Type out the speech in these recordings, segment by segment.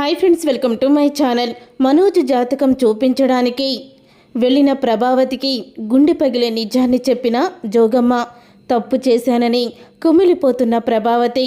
Hi friends welcome to my channel. Manoj జాతకం చూపించడానికి వెళ్ళిన ప్రభావతికి గుండె పగిలే నిజాన్ని చెప్పిన జోగమ్మ. తప్పు చేశానని కుమిలిపోతున్న ప్రభావతి.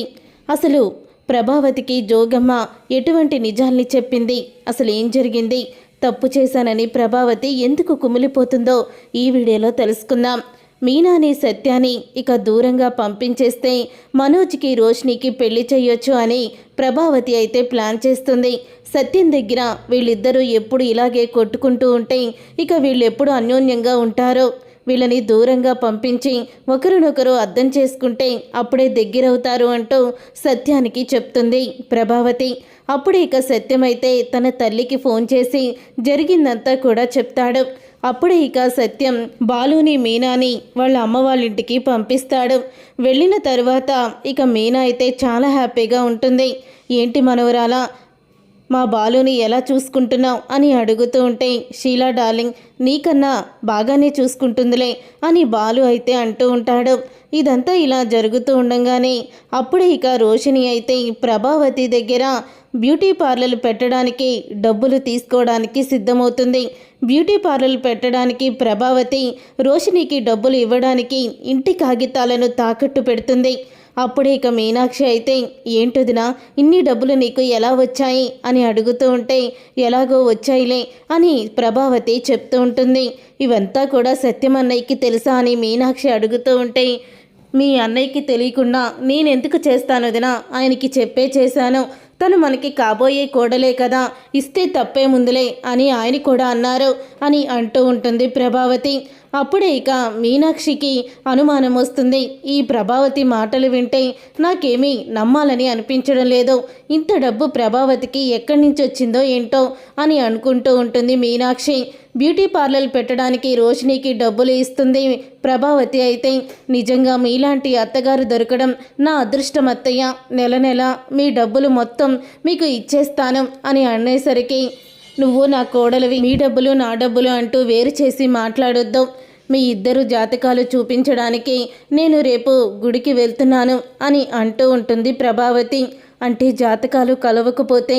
అసలు ప్రభావతికి జోగమ్మ ఎటువంటి నిజాల్ని చెప్పింది? అసలు ఏం జరిగింది? తప్పు చేశానని ప్రభావతి ఎందుకు కుమిలిపోతుందో ఈ వీడియోలో తెలుసుకుందాం. మీనాని సత్యాన్ని ఇక దూరంగా పంపించేస్తే మనోజ్కి రోష్నికి పెళ్ళి చేయొచ్చు అని ప్రభావతి అయితే ప్లాన్ చేస్తుంది. సత్యం దగ్గర వీళ్ళిద్దరూ ఎప్పుడు ఇలాగే కొట్టుకుంటూ ఉంటే ఇక వీళ్ళెప్పుడు అన్యోన్యంగా ఉంటారో. వీళ్ళని దూరంగా పంపించి ఒకరినొకరు అర్థం చేసుకుంటే అప్పుడే దగ్గరవుతారు అంటూ సత్యానికి చెప్తుంది ప్రభావతి. అప్పుడే ఇక సత్యమైతే తన తల్లికి ఫోన్ చేసి జరిగిందంతా కూడా చెప్తాడు. అప్పుడే ఇక సత్యం బాలుని మీనాని వాళ్ళ అమ్మ వాళ్ళ ఇంటికి పంపిస్తాడు. వెళ్ళిన తర్వాత ఇక మీనా అయితే చాలా హ్యాపీగా ఉంటుంది. ఏంటి మనవరాలా? మా బాలుని ఎలా చూసుకుంటున్నావు అని అడుగుతూ ఉంటే షీలా డార్లింగ్ నీకన్నా బాగానే చూసుకుంటుందిలే అని బాలు అయితే అంటూ ఉంటాడు. ఇదంతా ఇలా జరుగుతూ ఉండగానే అప్పుడే ఇక రోషిని అయితే ప్రభావతి దగ్గర బ్యూటీ పార్లర్ పెట్టడానికి డబ్బులు తీసుకోవడానికి సిద్ధమవుతుంది. బ్యూటీ పార్లర్ పెట్టడానికి ప్రభావతి రోషినికి డబ్బులు ఇవ్వడానికి ఇంటి కాగితాలను తాకట్టు పెడుతుంది. అప్పుడే ఇక మీనాక్షి అయితే ఏంటదినా ఇన్ని డబ్బులు నీకు ఎలా వచ్చాయి? అని అడుగుతూ ఉంటే ఎలాగో వచ్చాయిలే అని ప్రభావతి చెప్తూ ఉంటుంది. ఇవంతా కూడా సత్యమన్నయ్యకి తెలుసా అని మీనాక్షి అడుగుతూ ఉంటే మీ అన్నయ్యకి తెలియకుండా నేనెందుకు చేస్తాను వదినా ఆయనకి చెప్పే చేశాను. తను మనకి కాబోయే కోడలే కదా ఇస్తే తప్పే ముందులే అని ఆయన కూడా అన్నారు అని అంటూ ఉంటుంది ప్రభావతి. అప్పుడే ఇక మీనాక్షికి అనుమానం వస్తుంది. ఈ ప్రభావతి మాటలు వింటే నాకేమీ నమ్మాలని అనిపించడం లేదు. ఇంత డబ్బు ప్రభావతికి ఎక్కడి నుంచి వచ్చిందో ఏంటో అని అనుకుంటూ ఉంటుంది మీనాక్షి. బ్యూటీ పార్లర్ పెట్టడానికి రోషినికి డబ్బులు ఇస్తుంది ప్రభావతి అయితే. నిజంగా మీలాంటి అత్తగారు దొరకడం నా అదృష్టం అత్తయ్య. నెల నెల మీ డబ్బులు మొత్తం మీకు ఇచ్చేస్తాను అని అనేసరికి నువ్వు నా కోడలివి మీ డబ్బులు నా డబ్బులు అంటూ వేరు చేసి మాట్లాడొద్దు. మీ ఇద్దరు జాతకాలు చూపించడానికి నేను రేపు గుడికి వెళ్తున్నాను అని అంటూ ఉంటుంది ప్రభావతి. అంటే జాతకాలు కలవకపోతే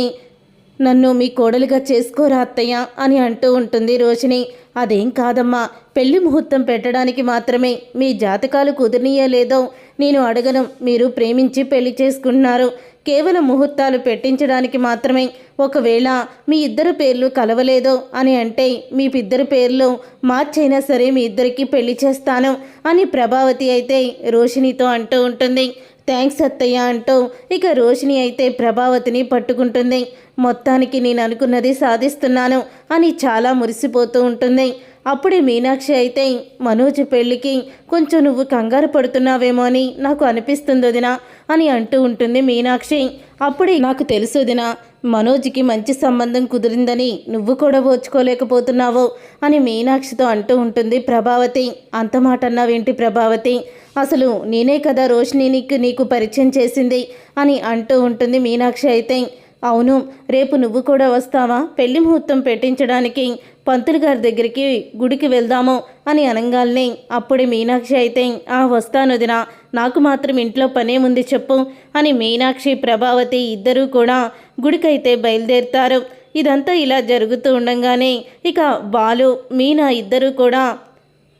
నన్ను మీ కోడలుగా చేసుకోరా అత్తయ్య అని అంటూ ఉంటుంది రోషిని అదేం కాదమ్మా పెళ్ళి ముహూర్తం పెట్టడానికి మాత్రమే మీ జాతకాలు కుదిరినయలేదో నేను అడగను. మీరు ప్రేమించి పెళ్ళి చేసుకుంటున్నారు. కేవలం ముహూర్తాలు పెట్టించడానికి మాత్రమే ఒకవేళ మీ ఇద్దరు పేర్లు కలవలేదో అని అంటే మీ ఇద్దరు పేర్లు మార్చైనా సరే మీ ఇద్దరికి పెళ్ళి చేస్తాను అని ప్రభావతి అయితే రోషినితో అంటూ ఉంటుంది. థ్యాంక్స్ అత్తయ్య అంటూ ఇక రోషిని అయితే ప్రభావతిని పట్టుకుంటుంది. మొత్తానికి నేను అనుకున్నది సాధిస్తున్నాను అని చాలా మురిసిపోతూ ఉంటుంది. అప్పుడే మీనాక్షి అయితే మనోజ్ పెళ్ళికి కొంచెం నువ్వు కంగారు పడుతున్నావేమో అని నాకు అనిపిస్తుంది వదినా అని అంటూ ఉంటుంది మీనాక్షి. అప్పుడే నాకు తెలుసు వదినా మనోజ్కి మంచి సంబంధం కుదిరిందని నువ్వు కూడా ఓచుకోలేకపోతున్నావు అని మీనాక్షితో అంటూ ఉంటుంది ప్రభావతి. అంత మాట అన్నావేంటి ప్రభావతి? అసలు నేనే కదా రోషిని నీకు నీకు పరిచయం చేసింది అని అంటూ ఉంటుంది మీనాక్షి అయితే. అవును రేపు నువ్వు కూడా వస్తావా? పెళ్ళి ముహూర్తం పెట్టించడానికి పంతులు గారి దగ్గరికి గుడికి వెళ్దాము అని అనగాల్ని అప్పుడే మీనాక్షి అయితే ఆ వస్తాను దినా నాకు మాత్రం ఇంట్లో పనే చెప్పు అని మీనాక్షి ప్రభావతి ఇద్దరూ కూడా గుడికైతే బయలుదేరుతారు. ఇదంతా ఇలా జరుగుతూ ఉండగానే ఇక బాలు మీనా ఇద్దరూ కూడా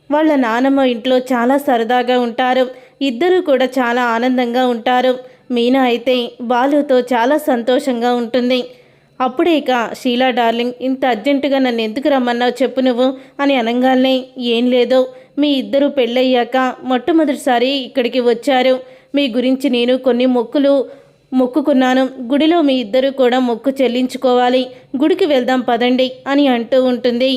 వాళ్ళ నానమ్మ ఇంట్లో చాలా సరదాగా ఉంటారు. ఇద్దరూ కూడా చాలా ఆనందంగా ఉంటారు. మీనా అయితే బాలుతో చాలా సంతోషంగా ఉంటుంది. అప్పుడే ఇక షీలా డార్లింగ్ ఇంత అర్జెంటుగా నన్ను ఎందుకు రమ్మన్నావు చెప్పు నువ్వు అని అనగానే ఏం లేదో మీ ఇద్దరు పెళ్ళయ్యాక మొట్టమొదటిసారి ఇక్కడికి వచ్చారు. మీ గురించి నేను కొన్ని మొక్కులు మొక్కుకున్నాను. గుడిలో మీ ఇద్దరు కూడా మొక్కు చెల్లించుకోవాలి. గుడికి వెళ్దాం పదండి అని అంటూ ఉంటుంది.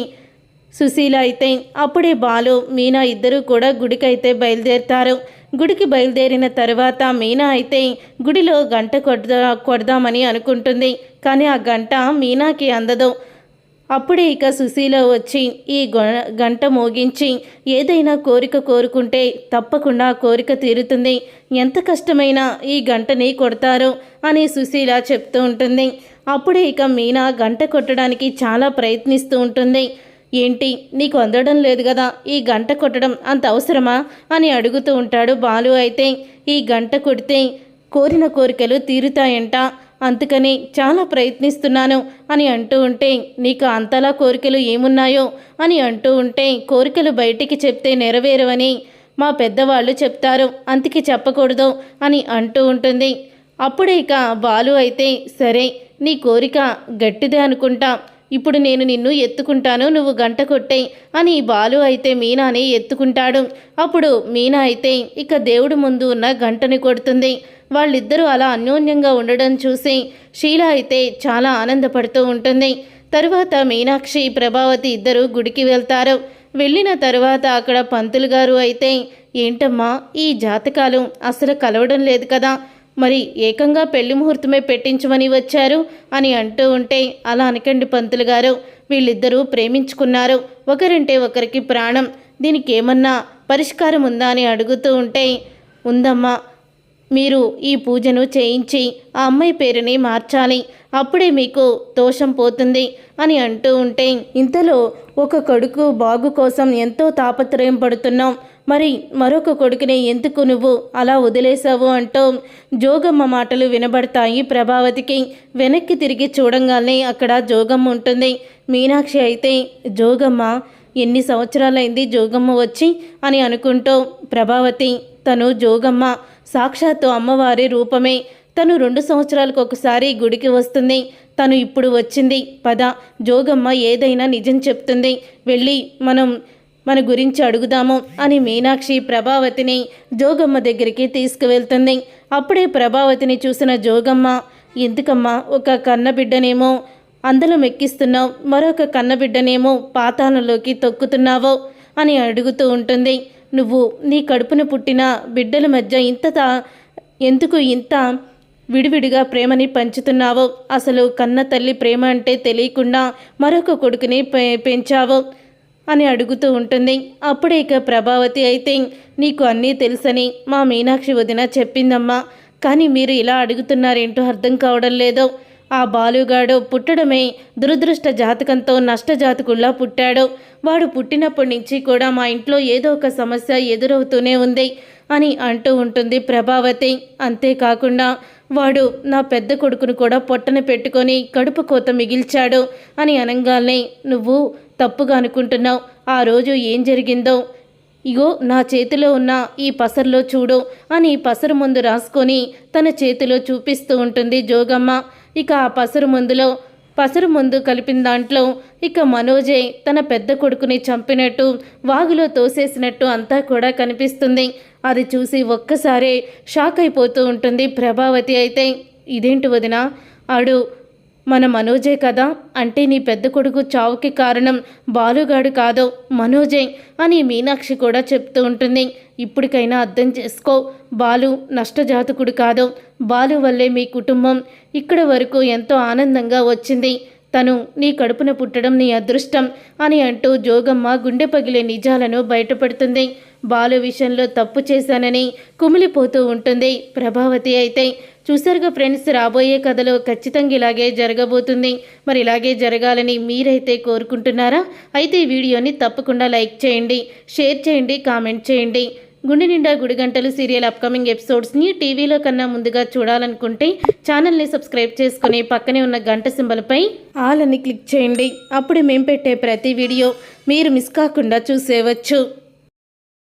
సుశీల అయితే అప్పుడే బాలు మీనా ఇద్దరూ కూడా గుడికైతే బయలుదేరుతారు. గుడికి బయలుదేరిన తర్వాత మీనా అయితే గుడిలో గంట కొడదా కొడదామని అనుకుంటుంది. కానీ ఆ గంట మీనాకి అందదు. అప్పుడే ఇక సుశీల వచ్చి ఈ గొ- గంట మోగించి ఏదైనా కోరిక కోరుకుంటే తప్పకుండా కోరిక తీరుతుంది. ఎంత కష్టమైనా ఈ గంటని కొడతారు అని సుశీల చెప్తూ ఉంటుంది. అప్పుడే ఇక మీనా గంట కొట్టడానికి చాలా ప్రయత్నిస్తూ ఉంటుంది. ఏంటి నీకు అందడం లేదు కదా ఈ గంట కొట్టడం అంత అవసరమా అని అడుగుతూ ఉంటాడు బాలు అయితే. ఈ గంట కొడితే కోరిన కోరికలు తీరుతాయంట. అందుకని చాలా ప్రయత్నిస్తున్నాను అని అంటూ ఉంటే నీకు అంతలా కోరికలు ఏమున్నాయో అని అంటూ ఉంటే కోరికలు బయటికి చెప్తే నెరవేరవని మా పెద్దవాళ్ళు చెప్తారు అందుకే చెప్పకూడదు అని అంటూ ఉంటుంది. అప్పుడే ఇక బాలు అయితే సరే నీ కోరిక గట్టిదే అనుకుంటా ఇప్పుడు నేను నిన్ను ఎత్తుకుంటాను నువ్వు గంట కొట్టే అని బాలు అయితే మీనాని ఎత్తుకుంటాడు. అప్పుడు మీనా అయితే ఇక దేవుడి ముందు ఉన్న గంటని కొడుతుంది. వాళ్ళిద్దరూ అలా అన్యోన్యంగా ఉండడం చూసి షీల అయితే చాలా ఆనందపడుతూ ఉంటుంది. తరువాత మీనాక్షి ప్రభావతి ఇద్దరు గుడికి వెళ్తారు. వెళ్ళిన తరువాత అక్కడ పంతులు గారు అయితే ఏంటమ్మా ఈ జాతకాలు అసలు కలవడం లేదు కదా? మరి ఏకంగా పెళ్ళి ముహూర్తమే పెట్టించమని వచ్చారు అని అంటూ ఉంటే అలా అనకండి పంతులు గారు. వీళ్ళిద్దరూ ప్రేమించుకున్నారు. ఒకరంటే ఒకరికి ప్రాణం. దీనికి ఏమన్నా పరిష్కారం ఉందా అని అడుగుతూ ఉంటే ఉందమ్మా మీరు ఈ పూజను చేయించి ఆ అమ్మాయి పేరుని మార్చాలి. అప్పుడే మీకు దోషం పోతుంది అని అంటూ ఉంటే ఇంతలో ఒక కొడుకు బాగు కోసం ఎంతో తాపత్రయం పడుతున్నాం. మరి మరొక కొడుకుని ఎందుకు నువ్వు అలా వదిలేశావు అంటూ జోగమ్మ మాటలు వినబడతాయి ప్రభావతికి. వెనక్కి తిరిగి చూడంగానే అక్కడ జోగమ్మ ఉంటుంది. మీనాక్షి అయితే జోగమ్మ ఎన్ని సంవత్సరాలైంది జోగమ్మ వచ్చి? అని అనుకుంటూ ప్రభావతి తను జోగమ్మ సాక్షాత్తు అమ్మవారి రూపమే. తను రెండు సంవత్సరాలకు ఒకసారి గుడికి వస్తుంది. తను ఇప్పుడు వచ్చింది. పద జోగమ్మ ఏదైనా నిజం చెప్తుంది. వెళ్ళి మనం మన గురించి అడుగుదాము అని మీనాక్షి ప్రభావతిని జోగమ్మ దగ్గరికి తీసుకువెళ్తుంది. అప్పుడే ప్రభావతిని చూసిన జోగమ్మ ఎందుకమ్మా ఒక కన్నబిడ్డనేమో అందులో మెక్కిస్తున్నావు మరొక కన్నబిడ్డనేమో పాతాళంలోకి తొక్కుతున్నావో. అని అడుగుతూ ఉంటుంది. నువ్వు నీ కడుపున పుట్టిన బిడ్డల మధ్య ఇంత ఎందుకు ఇంత విడివిడిగా ప్రేమని పంచుతున్నావో? అసలు కన్న తల్లి ప్రేమ అంటే తెలియకుండా మరొక కొడుకుని పె- అని అడుగుతూ ఉంటుంది. అప్పుడే ఇక ప్రభావతి అయితే నీకు అన్నీ తెలుసని మా మీనాక్షి వదిన చెప్పిందమ్మా. కానీ మీరు ఇలా అడుగుతున్నారేంటో అర్థం కావడం లేదో ఆ బాలుగాడు పుట్టడమే దురదృష్ట జాతకంతో నష్ట జాతకుల్లా పుట్టాడు. వాడు పుట్టినప్పటి నుంచి కూడా మా ఇంట్లో ఏదో ఒక సమస్య ఎదురవుతూనే ఉంది అని అంటూ ఉంటుంది ప్రభావతి. అంతేకాకుండా వాడు నా పెద్ద కొడుకును కూడా పొట్టన పెట్టుకొని కడుపు కోత మిగిల్చాడు అని అనగానే నువ్వు తప్పుగా అనుకుంటున్నావు. ఆ రోజు ఏం జరిగిందో? ఇగో నా చేతిలో ఉన్న ఈ పసరులో చూడు అని పసరు ముందు రాసుకొని తన చేతిలో చూపిస్తూ ఉంటుంది జోగమ్మ. ఇక ఆ పసరు మందులో పసరు మందు కలిపిన దాంట్లో ఇక మనోజే తన పెద్ద కొడుకుని చంపినట్టు వాగులో తోసేసినట్టు అంతా కూడా కనిపిస్తుంది. అది చూసి ఒక్కసారే షాక్ అయిపోతూ ఉంటుంది ప్రభావతి అయితే. ఇదేంటి వదిన? ఆడు మన మనోజే కదా? అంటే నీ పెద్ద కొడుకు చావుకి కారణం బాలుగాడు కాదో మనోజే అని మీనాక్షి కూడా చెప్తూ ఉంటుంది. ఇప్పటికైనా అర్థం చేసుకో బాలు నష్టజాతకుడు కాదు. బాలు వల్లే మీ కుటుంబం ఇక్కడ వరకు ఎంతో ఆనందంగా వచ్చింది. తను నీ కడుపున పుట్టడం నీ అదృష్టం అని అంటూ జోగమ్మ గుండె పగిలే నిజాలను బయటపడుతుంది. బాలు విషయంలో తప్పు చేశానని కుమిలిపోతూ ఉంటుంది. ప్రభావతి అయితే చూసారుగా ఫ్రెండ్స్ రాబోయే కథలో ఖచ్చితంగా ఇలాగే జరగబోతుంది. మరి ఇలాగే జరగాలని మీరైతే కోరుకుంటున్నారా? అయితే ఈ వీడియోని తప్పకుండా లైక్ చేయండి షేర్ చేయండి కామెంట్ చేయండి. గుండె నిండా గుడిగంటలు సీరియల్ అప్కమింగ్ ఎపిసోడ్స్ని టీవీలో కన్నా ముందుగా చూడాలనుకుంటే ఛానల్ని సబ్స్క్రైబ్ చేసుకుని పక్కనే ఉన్న గంట సింబల్పై ఆల్ అని క్లిక్ చేయండి. అప్పుడు మేము పెట్టే ప్రతి వీడియో మీరు మిస్ కాకుండా చూసేవచ్చు.